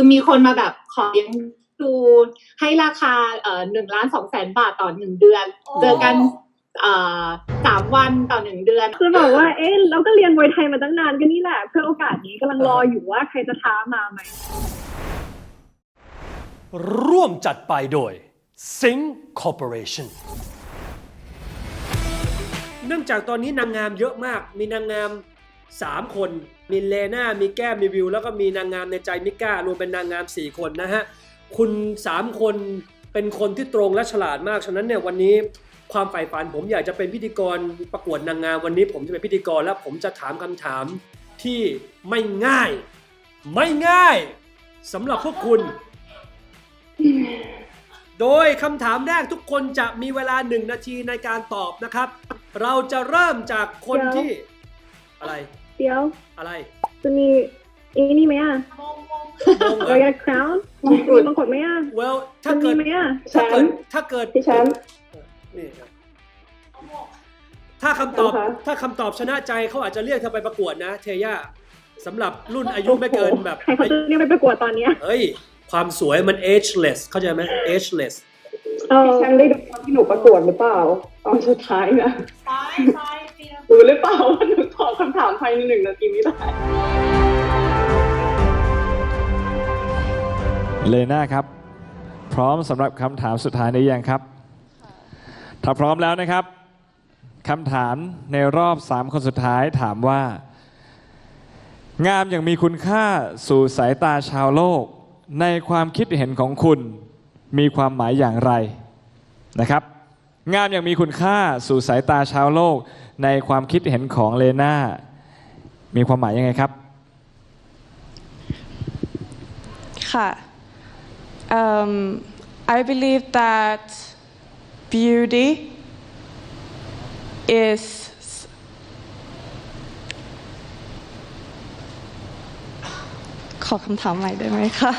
คือมีคนมาแบบขอเลี้ยงดูให้ราคาเอ่อหนึ่งล้านสองแสนบาทต่อหนึ่งเดือน เจอกันเอ่อสามวันต่อหนึ่งเดือน คือบอกว่า เอ๊ะเราก็เรียนมวยไทยมาตั้งนานก็นี่แหละ เพื่อโอกาสนี้กำลังรออยู่ว่าใครจะท้ามาไหม ร่วมจัดไปโดย Sing Corporation เนื่องจากตอนนี้นางงามเยอะมาก มีนางงาม 3 คน มีเลน่ามีแก้มมีวิว แล้วก็มีนางงามในใจมิก้ารวมเป็นนางงาม 4 คนนะฮะ คุณ 3 คนเป็นคนที่ตรงและฉลาดมาก ฉะนั้นเนี่ยวันนี้ความใฝ่ฝันผมอยากจะเป็นพิธีกรประกวดนางงามวันนี้ผมจะเป็นพิธีกรและผมจะถามคำถามที่ไม่ง่าย ไม่ง่ายสำหรับพวกคุณ โดยคำถามแรกทุกคนจะมีเวลาหนึ่งนาทีในการตอบนะครับ เราจะเริ่มจากคนที่ อะไร เดี๋ยวอะไรจะมีอีนี่ไหมอะงงเหรรออยาคราวน์มีมังกรไหมอะ well ถ้าจะมีเกิดไหมอะ ถ้าเกิด ถ้าเกิด พี่แชมป์ นี่ครับถ้าคำตอบนะคะถ้าคำตอบชนะใจเขาอาจจะเรียกเธอไปประกวดนะ เทย่าสำหรับรุ่นอายุไม่เกินแบบ ใครเขาจะเรียกไปประกวดตอนเนี้ยเฮ้ย ความสวยมัน ageless เข้าใจไหม ageless เออพี่แชมป์ได้ดูตอนที่หนูประกวดหรือเปล่าตอนสุดท้ายนะใช่ใช่เตรียมรู้หรือเปล่าว่ายในหนึ่งนาทีไม่ได้เลน่าครับ พร้อมสำหรับคำถามสุดท้ายนี้ยังครับ ถ้าพร้อมแล้วนะครับคำถามในรอบ 3 คนสุดท้ายถามว่า งามอย่างมีคุณค่าสู่สายตาชาวโลก ในความคิดเห็นของคุณมีความหมายอย่างไรนะครับ งามอย่างมีคุณค่าสู่สายตาชาวโลก ในความคิดเห็นของเลน่า มีความหมายยังไงครับ ค่ะ um, I believe that beauty is ขอคำถามใหม่ได้ไหมคะ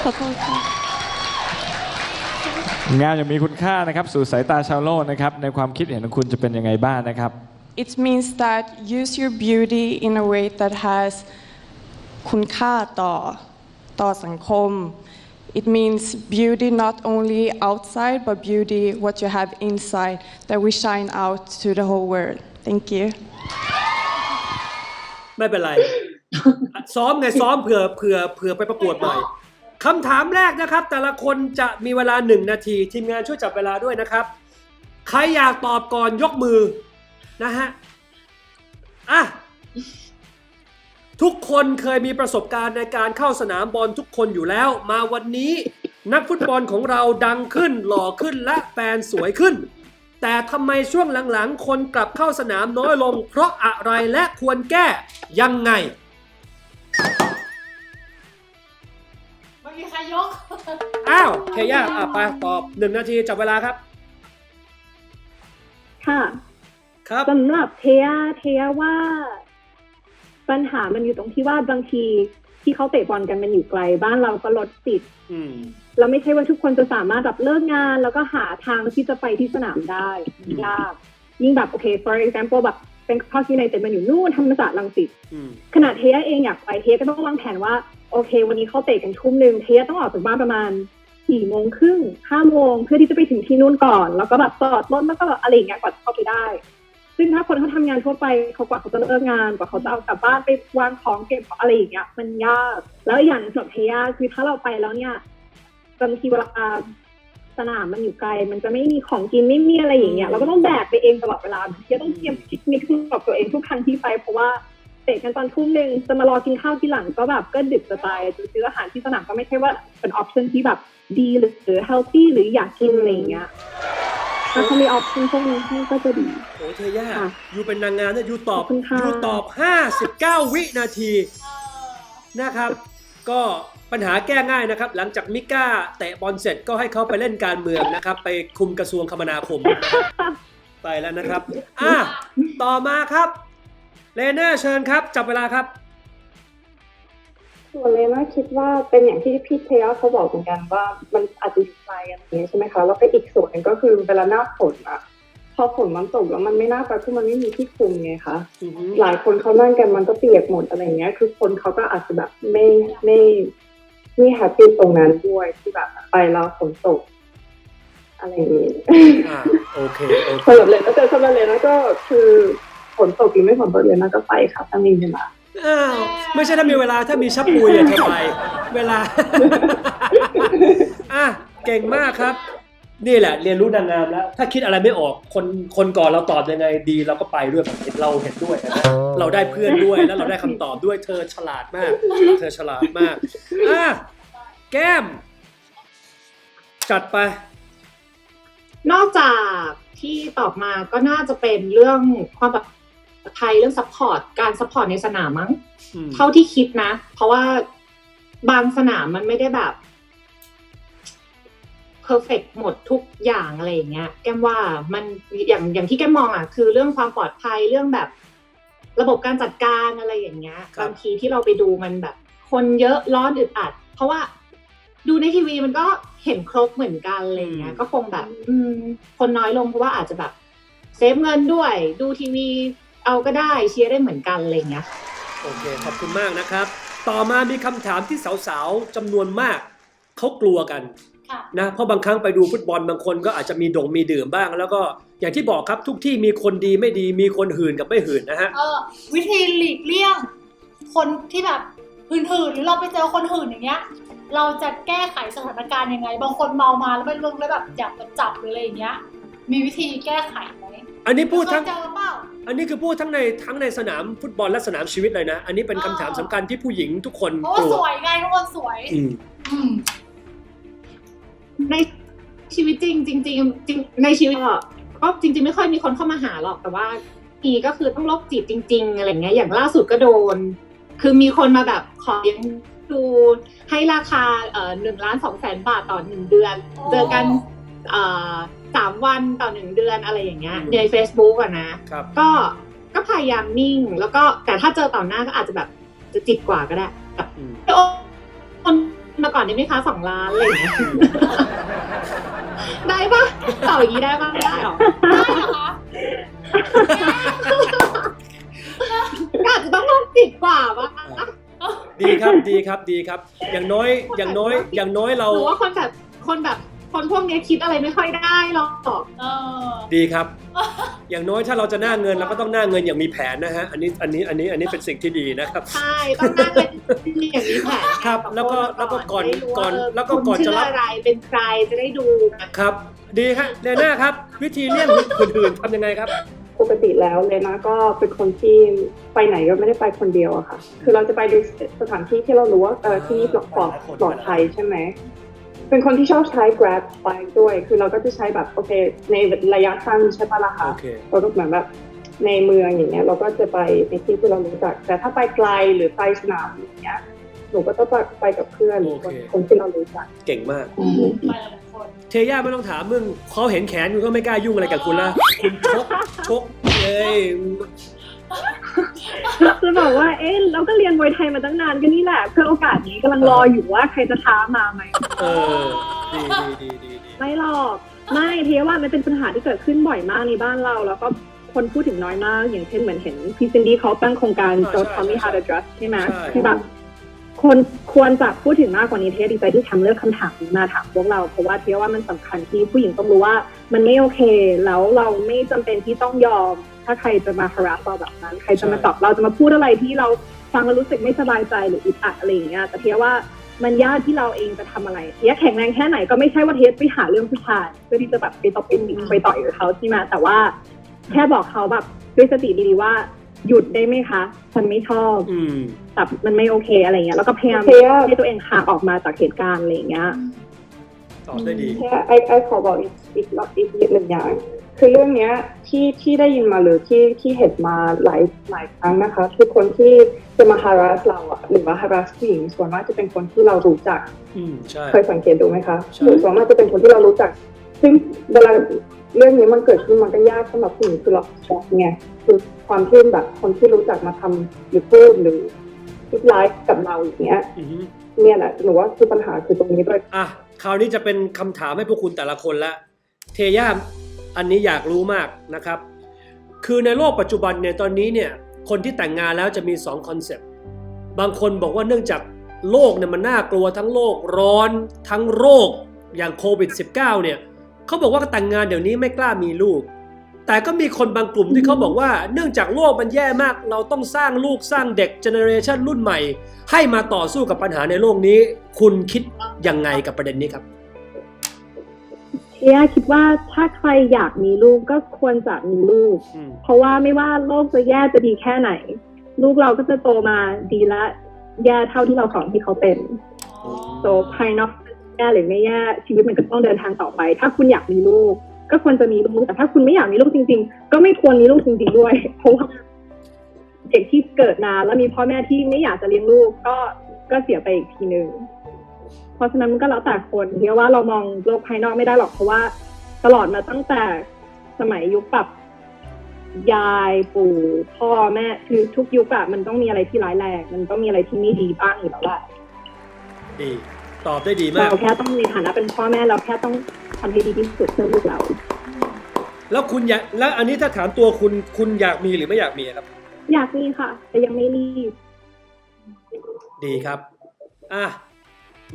ขอโทษค่ะ งามอย่างมีคุณค่านะครับ สู่สายตาชาวโลกนะครับ ในความคิดเห็นของคุณจะเป็นยังไงบ้างนะครับ It means that use your beauty in a way that has คุณค่าต่อต่อสังคม It means beauty not only outside but beauty what you have inside that we shine out to the whole world. Thank you. ไม่เป็นไร ซ้อมไงซ้อมเผื่อเผื่อเผื่อไปประกวดใหม่คำถามแรกนะครับ แต่ละคนจะมีเวลาหนึ่งนาที ทีมงานช่วยจับเวลาด้วยนะครับ ใครอยากตอบก่อนยกมือ นะฮะอะทุกคนเคยมีประสบการณ์ในการเข้าสนามบอลทุกคนอยู่แล้ว มาวันนี้นักฟุตบอลของเราดังขึ้น หล่อขึ้นและแฟนสวยขึ้น แต่ทำไมช่วงหลังๆ คนกลับเข้าสนามน้อยลง เพราะอะไรและควรแก้ยังไง ไม่มีใครยก อ้าวเคย่าอะไปตอบหนึ่งนาทีจับเวลาครับ ค่ะ ครับสำหรับเทียเทียว่า ปัญหามันอยู่ตรงที่ว่าบางทีที่เขาเตะบอลกันมันอยู่ไกล บ้านเราก็รถติดอืมเราไม่ใช่ว่าทุกคนจะสามารถแบบเลิกงาน แล้วก็หาทางที่จะไปที่สนามได้ยากยิ่งแบบโอเค for example แบบเป็นคอสยูไนเต็ดมันอยู่นู่นธรรมศาสตร์รังสิตอืมขนาดเทียเองอยากไปเทียก็ต้องวางแผนว่าโอเค วันนี้เขาเตะกันทุ่มหนึ่งเทียต้องออกจากบ้านประมาณสี่โมงครึ่งห้าโมงเพื่อที่จะไปถึงที่นู่นก่อน แล้วก็แบบจอดรถแล้วก็แบบอะไรอย่างเงี้ยกว่าจะเข้าไปได้ ซึ่งถ้าคนเขาทำงานทั่วไปเขากว่าเขาจะเลิกงานกว่าเขาจะเอากลับบ้านไปวางของเก็บอะไรอย่างเงี้ยมันยาก แล้วอย่างสำหรับเทียคือถ้าเราไปแล้วเนี่ยบางทีเวลาสนามมันอยู่ไกล มันจะไม่มีของกินไม่มีอะไรอย่างเงี้ยเราก็ต้องแบกไปเองตลอดเวลาเทียต้องเตรียมพิกนิกกับตัวเองทุกครั้งที่ไป เพราะว่าเตะกันตอนทุ่มหนึ่งจะมารอกินข้าวที่หลังก็แบบก็ดึกจะตายจะซื้ออาหารที่สนามก็ไม่ใช่ว่าเป็นออปชันที่แบบดีหรือหรือ healthy หรืออยากกินอะไรอย่างเงี้ย ถ้าเขามีออปชันพวกนี้ให้ก็จะดี โอ้เทย่าค่ะอยู่เป็นนางงามเนี่ยอยู่ตอบขอบคุณค่ะ อยู่ตอบ 59 วินาทีนะครับ ก็ปัญหาแก้ง่ายนะครับ หลังจากมิก้าเตะบอลเสร็จก็ให้เขาไปเล่นการเมืองนะครับ ไปคุมกระทรวงคมนาคม ไปแล้วนะครับ อะ ต่อมาครับ เลน่าเชิญครับ จับเวลาครับ ส่วนเลน่าคิดว่าเป็นอย่างที่พี่เทียเขาบอกเหมือนกันว่ามันอาจจะอยู่ไกลอะไรอย่างเงี้ยใช่ไหมคะแล้วก็อีกส่วนหนึ่งก็คือเวลาหน้าฝนอะพอฝนมันตกแล้วมันไม่น่าไปเพราะมันไม่มีที่คลุมไงคะอือฮึหลายคนเขานั่งกันมันก็เปียกหมดอะไรเงี้ย คือคนเขาก็อาจจะแบบไม่ไม่ไม่แฮปปี้ตรงนั้นด้วยที่แบบไปแล้วฝนตก อะไรอย่างนี้อ่าโอเคโอเคสำหรับเลยก็เจอสำหรับเลยนะก็คือฝนตกหรือไม่ฝนตกเลยนะก็ไปค่ะถ้ามีเวลา อ้าวไม่ใช่ถ้ามีเวลาถ้ามีชับปุยอะเธอไป เวลา อะเก่งมากครับ นี่แหละ เรียนรู้นางงามแล้ว ถ้าคิดอะไรไม่ออกคนคนก่อนเราตอบยังไงดีเราก็ไปด้วยเราเห็นด้วยนะเราได้เพื่อนด้วยแล้วเราได้คำตอบด้วยเธอฉลาดมาก เธอฉลาดมากอะแก้ม จัดไป นอกจากที่ตอบมาก็น่าจะเป็นเรื่องความปลอ ดภัยเรื่องซัพพอร์ตการซัพพอร์ตในสนามมั้งอืมเท่าที่คิดนะ เพราะว่าบางสนามมันไม่ได้แบบเพอร์เฟกหมดทุกอย่างอะไรอย่างเงี้ย แก้มว่ามันอย่างอย่างที่แก้มมองอะคือเรื่องความปลอดภัยเรื่องแบบ ระบบการจัดการอะไรอย่างเงี้ยครับบางทีที่เราไปดูมันแบบ คนเยอะร้อนอึดอัด เพราะว่าดูในทีวีมันก็เห็นครบเหมือนกันอะไรอย่างเงี้ย ก็คงแบบ อืม คนน้อยลงเพราะว่าอาจจะแบบ เซฟเงินด้วย ดูทีวี เอาก็ได้เชียร์ได้เหมือนกันอะไรอย่างเงี้ย โอเคขอบคุณมากนะครับ ต่อมามีคำถามที่สาวๆจำนวนมากเขากลัวกันค่ะ นะเพราะบางครั้งไปดูฟุตบอลบางคนก็อาจจะมีดงมีดื่มบ้าง แล้วก็อย่างที่บอกครับทุกที่มีคนดีไม่ดีมีคนหื่นกับไม่หื่นนะฮะ เออวิธีหลีกเลี่ยง คนที่แบบหื่นๆหรือเราไปเจอคนหื่นอย่างเงี้ย เราจะแก้ไขสถานการณ์ยังไง บางคนเมามาแล้วไม่เรื่องแล้วแบบอยากจะจับหรืออะไรอย่างเงี้ย มีวิธีแก้ไขไหม อันนี้พูดทั้งเคยเจอเปล่า อันนี้คือพูดทั้งในทั้งในสนามฟุตบอลและสนามชีวิตเลยนะ อันนี้เป็นคำถามสำคัญที่ผู้หญิงทุกคนเพราะกว่าลัสววยไงทุกคนสวย อืม อืม ในชีวิตจริงจริงจริงจริงในชีวิตอะก็จริง ๆ ไม่ค่อยมีคนเข้ามาหาหรอกแต่ว่าอีก็คือต้องโรคจิตจริง ๆ อะไรเงี้ยอย่างล่าสุดก็โดน คือมีคนมาแบบขอเลี้ยงดูให้ราคาเอ่อหนึ่งล้านสองแสนบาทต่อหนึ่งเดือน โอ้ เจอกันเอ่อ สามวันต่อหนึ่งเดือนอะไรอย่างเงี้ยอืมใน Facebook อะนะครับก็ก็พยายามนิ่ง แล้วก็แต่ถ้าเจอต่อหน้าก็อาจจะแบบจะจิตกว่าก็ได้แบบอืมโอนคนมาก่อนได้ไหมคะสองล้านอะไรอย่างเงี้ยได้ปะตอบอย่างนี้ได้ปะไม่ได้หรอได้เหรอคะก็อาจจะต้องลงจิตกว่าปะดีครับดีครับดีครับ อย่างน้อยอย่างน้อยอย่างน้อยเราหรือว่าคนแบบคนแบบ คนพวกเนี้ยคิดอะไรไม่ค่อยได้หรอกเออ ดีครับ อย่างน้อยถ้าเราจะหน้าเงินเราก็ต้องหน้าเงินอย่างมีแผนนะฮะ อันนี้อันนี้อันนี้อันนี้เป็นสิ่งที่ดีนะครับ ใช่ต้องนั่งเป็นอย่างนี้แผนครับแล้วก็แล้วก็ก่อนจะได้รู้ก่อนาแล้วก็ก่อนจะรับคุณชื่อะไรเป็นใครจะได้ดูกันครับ ดีครับเดน่าครับ วิธีเลี่ยงคนอื่นทำยังไงครับ ปกติแล้วเลยนะก็เป็นคนที่ไปไหนก็ไม่ได้ไปคนเดียวอะค่ะ คือเราจะไปดูสถานที่ที่เรารู้ว่าเออที่นี่ปลอดปลอดปลอดภัยใช่ไหม เป็นคนที่ชอบใช้ Grab ไปด้วย คือเราก็จะใช้แบบโอเค ในระยะสั้นใช่ปะล่ะคะโอเคเราก็เหมือนแบบในเมืองอย่างเงี้ย เราก็จะไปในที่ที่เรารู้จัก แต่ถ้าไปไกลหรือไปสนามอย่างเงี้ยหนูก็ต้องไปไปกับเพื่อนหรือคนโอเคคนที่เรารู้จัก เก่งมากไปหลายๆคนเทย่าไม่ต้องถามมึงเขาเห็นแขนคุณก็ไม่กล้ายุ่งอะไรกับคุณละคุณชกชกเลยจะบอกว่าเอ๊ะเราก็เรียนมวยไทยมาตั้งนานก็นี่แหละ เพื่อโอกาสนี้กำลังรออยู่ว่าใครจะท้ามาไหม เออดีดีดีดีดีไม่หรอกไม่เทว่ามันเป็นปัญหาที่เกิดขึ้นบ่อยมากในบ้านเรา แล้วก็คนพูดถึงน้อยมาก อย่างเช่นเหมือนเห็นพี่ซินดี้เขาตั้งโครงการ Don't Tell Me How to Dress ใช่ไหมที่แบบคนควรจะพูดถึงมากกว่านี้เทดีใจที่ทำเลือกคำถามนี้มาถามพวกเราเพราะว่าเทว่ามันสำคัญที่ผู้หญิงต้องรู้ว่ามันไม่โอเค แล้วเราไม่จำเป็นที่ต้องยอม ถ้าใครจะมา harass เราแบบนั้น ใครจะมาตอบเราจะมาพูดอะไรที่เราฟังแล้วรู้สึกไม่สบายใจหรืออึดอัดอะไรอย่างเงี้ยแต่เทียว่า มันยากที่เราเองจะทำอะไรเทียแข็งแรงแค่ไหนก็ไม่ใช่ว่าเทียไปหาเรื่องผู้ชายเพื่อที่จะแบบไปตบไปตีไปต่อยกับเขาใช่ไหมแต่ว่าแค่บอกเขาแบบด้วยสติดีๆว่า หยุดได้ไหมคะฉันไม่ชอบอืมแบบมันไม่โอเคอะไรเงี้ยแล้วก็พยายามโอเคอะให้ตัวเองห่างออกมาจากเหตุการณ์อะไรอย่างเงี้ยตอบได้ดีแค่ไอไอขอบอกอีกอีกอีกอีกหนึ่งอย่าง คือเรื่องเนี้ยที่ที่ได้ยินมาหรือที่ที่เห็นมาหลายหลายครั้งนะคะคือคนที่จะมา harass เราอะหรือว่า harass ผู้หญิงส่วนมากจะเป็นคนที่เรารู้จักอืมใช่เคยสังเกตดูไหมคะใช่หรือส่วนมากจะเป็นคนที่เรารู้จัก ซึ่งเวลาเรื่องนี้มันเกิดขึ้นมันก็ยากสำหรับผู้หญิงคือเราช็อกไงคือความที่แบบคนที่รู้จักมาทำหรือพูดหรือคิดร้ายกับเราอย่างเงี้ยอือฮึเนี่ยแหละหนูว่าคือปัญหาคือตรงนี้ด้วยอะคราวนี้จะเป็นคำถามให้พวกคุณแต่ละคนละเทย่า อันนี้อยากรู้มากนะครับ คือในโลกปัจจุบันเนี่ยตอนนี้เนี่ยคนที่แต่งงานแล้วจะมี2คอนเซปต์บางคนบอกว่าเนื่องจากโลกเนี่ยมันน่ากลัวทั้งโลกร้อนทั้งโรคอย่างโควิด -19 เนี่ยเขาบอกว่าแต่งงานเดี๋ยวนี้ไม่กล้ามีลูก แต่ก็มีคนบางกลุ่มที่เขาบอกว่า เนื่องจากโลกมันแย่มาก เราต้องสร้างลูกสร้างเด็กเจเนอเรชันรุ่นใหม่ ให้มาต่อสู้กับปัญหาในโลกนี้ คุณคิดยังไงกับประเด็นนี้ครับ เทียคิดว่าถ้าใครอยากมีลูกก็ควรจะมีลูก อืม เพราะว่าไม่ว่าโลกจะแย่จะดีแค่ไหน ลูกเราก็จะโตมาดีและแย่เท่าที่เราสอนให้เขาเป็นโตภายนอกแย่หรือไม่แย่ชีวิตมันก็ต้องเดินทางต่อไป ถ้าคุณอยากมีลูก ก็ควรจะมีลูกแต่ถ้าคุณไม่อยากมีลูกจริง ๆ ก็ไม่ควรมีลูกจริง ๆ ด้วย เพราะว่าเด็กที่เกิดมาแล้วมีพ่อแม่ที่ไม่อยากจะเลี้ยงลูกก็ก็เสียไปอีกทีหนึ่ง เพราะฉะนั้นมันก็แล้วแต่คนเรียกว่าเรามองโลกภายนอกไม่ได้หรอกเพราะว่า ตลอดมาตั้งแต่สมัยยุคแบบยายปู่พ่อแม่คือทุกยุคอะมันต้องมีอะไรที่ร้ายแรงมันต้องมีอะไรที่ไม่ดีบ้างอยู่แล้วแหละดีตอบได้ดีมากเราแค่ต้องในฐานะเป็นพ่อแม่เราแค่ต้องทำให้ดีที่สุดเพื่อลูกเรา แล้วคุณอยากแล้วอันนี้ถ้าถามตัวคุณคุณอยากมีหรือไม่อยากมีครับ อยากมีค่ะ แต่ยังไม่รีบ ดีครับ อะ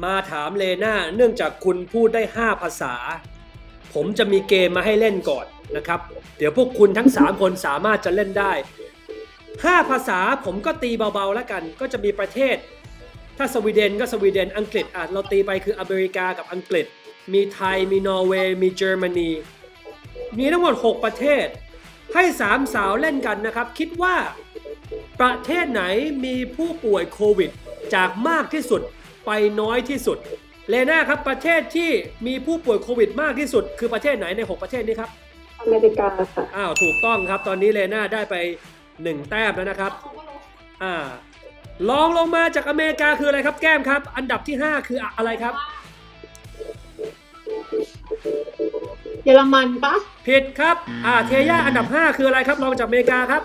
มาถามเลนาเนื่องจากคุณพูดได้ 5 ภาษา ผมจะมีเกมมาให้เล่นก่อนนะครับ เดี๋ยวพวกคุณทั้ง 3 คนสามารถจะเล่นได้ 5 ภาษาผมก็ตีเบาๆแล้วกัน ก็จะมีประเทศ ถ้าสวีเดนก็สวีเดน อังกฤษอะเราตีไปคืออเมริกากับอังกฤษ มีไทย มีนอร์เวย์ มีเยอรมนี มีทั้งหมด 6 ประเทศ ให้สามสาวเล่นกันนะครับ คิดว่าประเทศไหนมีผู้ป่วยโควิด จากมากที่สุด ไปน้อยที่สุดเลน่าครับประเทศที่มีผู้ป่วยโควิดมากที่สุด คือประเทศไหนใน 6 ประเทศนี้ครับอเมริกาค่ะอ้าวถูกต้องครับ ตอนนี้เลน่าได้ไป 1 แต้มแล้วนะครับอ่าลองลงมาจากอเมริกาคืออะไรครับแก้มครับ อันดับที่ 5 คืออะไรครับ เยอรมันปะผิดครับอ่าเทย่าอันดับ 5 คืออะไรครับรองจากอเมริกาครับ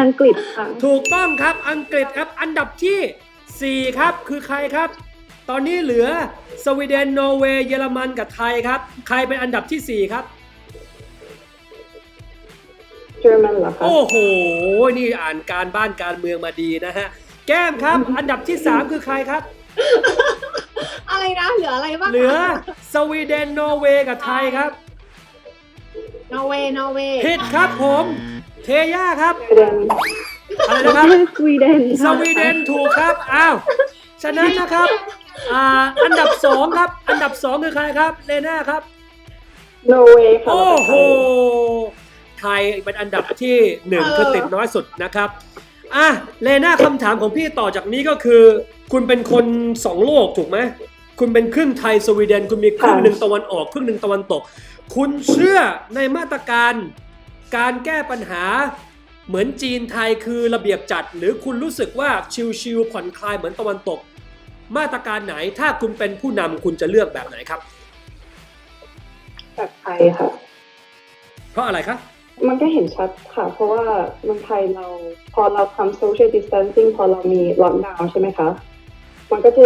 อังกฤษค่ะ ถูกต้องครับอังกฤษครับอันดับที่ 4 ครับ คือใครครับ ตอนนี้เหลือสวีเดนนอร์เวย์เยอรมันกับไทยครับ ใครเป็นอันดับที่ 4 ครับเยอรมันเหรอคะโอ้โห นี่อ่านการบ้านการเมืองมาดีนะฮะ แก้มครับ อันดับที่ 3 คือใครครับ อะไรนะเหลืออะไรบ้างเหลือสวีเดนนอร์เวย์กับไทยครับนอร์เวย์นอร์เวย์ผิดครับผม เทย่าครับ สวีเดน อะไรนะครับสวีเดนสค่ะวีเดนถูกครับอ้าวฉะนั้นนะครับอ่าอันดับ2ครับ อันดับ2คือใครครับเลน่าครับนอร์เวย์ค่ะโอ้โหไทยเป็นอันดับที่หนึ่งคือติดน้อยสุดนะครับอะเลน่าคำถามของพี่ต่อจากนี้ก็คือ คุณเป็นคนสองโลกถูกไหมคุณเป็นครึ่งไทยสวีเดน คุณมีครึ่งหนึ่งตะวันออก ครึ่งหนึ่งตะวันตก คุณเชื่อในมาตรการการแก้ปัญหา เหมือนจีนไทยคือระเบียบจัด หรือคุณรู้สึกว่าชิลๆผ่อนคลายเหมือนตะวันตก มาตรการไหนถ้าคุณเป็นผู้นำคุณจะเลือกแบบไหนครับ แบบไทยค่ะ เพราะอะไรครับมันก็เห็นชัดค่ะ เพราะว่าเมืองไทยเราพอเราทำ social distancing พอเรามีล็อกดาวน์ใช่ไหมคะ มันก็จะ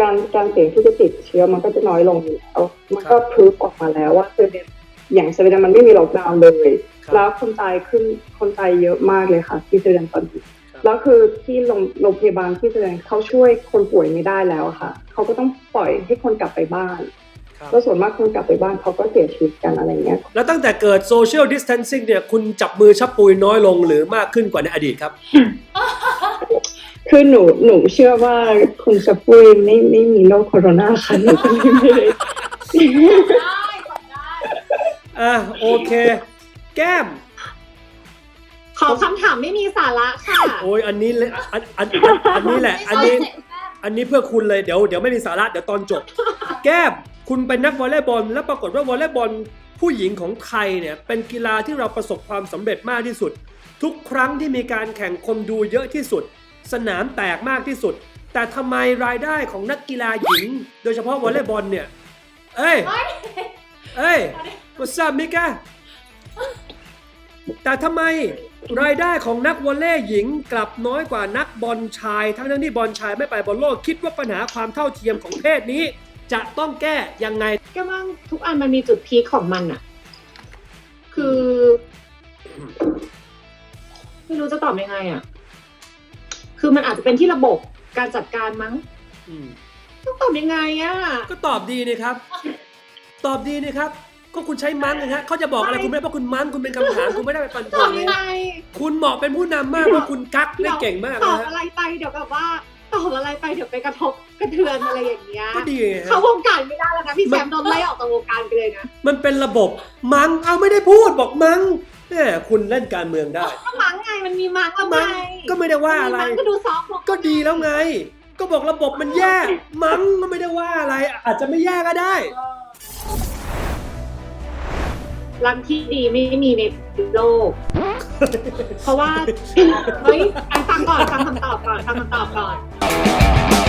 การการเสี่ยงที่จะติดเชื้อมันก็จะน้อยลงอยู่แล้ว มันก็พิสูจออกมาแล้วว่าสวีเดนอย่างสวีเดนมันไม่มีล็อกดาวน์เลยครับ แล้วคนตายขึ้นคนตายเยอะมากเลยค่ะที่สวีเดนตอนนี้ครับแล้วคือที่โรงโรงพยาบาลที่สวีเดนเขาช่วยคนป่วยไม่ได้แล้วอะค่ะเขาก็ต้องปล่อยให้คนกลับไปบ้านครับแล้วส่วนมากคนกลับไปบ้านเขาก็เสียชีวิตกันอะไรเงี้ย แล้วตั้งแต่เกิดโซเชียลดิส a ทนซิ่งเนี่ยคุณจับมือชับปุยน้อยลงหรือมากขึ้นกว่าในอดีตครับ คือหนูหนูเชื่อว่าคุณสปุยไม่ไม่มีโรคโคโรนาค่ะหนูก็เลยไม่ได้ได้กดได้อะโอเค แก้ม ขอคำถามไม่มีสาระค่ะโอ้ยอันนี้เลยอันอันอันอันนี้แหละ อันนี้ อันนี้เพื่อคุณเลยเดี๋ยวเดี๋ยวไม่มีสาระเดี๋ยวตอนจบ แก้ม คุณเป็นนักวอลเลย์บอล แล้วปรากฏว่าวอลเลย์บอลผู้หญิงของไทยเนี่ยเป็นกีฬาที่เราประสบความสำเร็จมากที่สุด ทุกครั้งที่มีการแข่งคนดูเยอะที่สุด สนามแตกมากที่สุด แต่ทำไมรายได้ของนักกีฬาหญิง โดยเฉพาะวอลเลย์บอลเนี่ย เอ้ยเฮ้ยเอ้ย what's up มิกา แต่ทำไมรายได้ของนักวอลเลย์หญิงกลับน้อยกว่านักบอลชาย ทั้งทั้งๆที่บอลชายไม่ไปบอลโลกคิดว่าปัญหาความเท่าเทียมของเพศนี้ จะต้องแก้ยังไง ก็ว่าทุกอันมันมีจุดพีคของมันอะคือ ไม่รู้จะตอบยังไงอะคือมันอาจจะเป็นที่ระบบการจัดการมั้งอืมต้องตอบยังไงอะก็ตอบดีนี่ครับ ตอบดีนี่ครับ ก็คุณใช้มั้งนะฮะเขาจะบอกอะไรคุณไม่ได้เพราะคุณมั้งคุณเป็นคำถามคุณไม่ได้ไปปันตทอวบงเลยัยงไงคุณเหมาะเป็นผู้นำมากเพราะคุณกักได้เก่งมากตอนะบฮะ อะไรไปเดี๋ยวแบบว่าตอบอะไรไปเดี๋ยวไปกระทบกระเทือนอะไรอย่างเงี้ยก็ดีไงฮะ เขาวงการไม่ได้แล้วนะพี่แซมโดนไล่ออกจากวงการไปเลยนะมันเป็นระบบมังเอาไม่ได้พูดบอกมังแหมคุณเล่นการเมืองได้ ก็มังไงมันมีมังแล้วไงมังก็ไม่ได้ว่าอะไร มันมีมังก็ดูซอฟต์ลงก็ดีแล้วไง ก็บอกระบบมันแย่ มังก็ไม่ได้ว่าอะไร อาจจะไม่แย่ก็ได้ รังที่ดีไม่มีในโลก เพราะว่า เฮ้ยฟังก่อนฟังคำตอบก่อนฟังคำตอบก่อน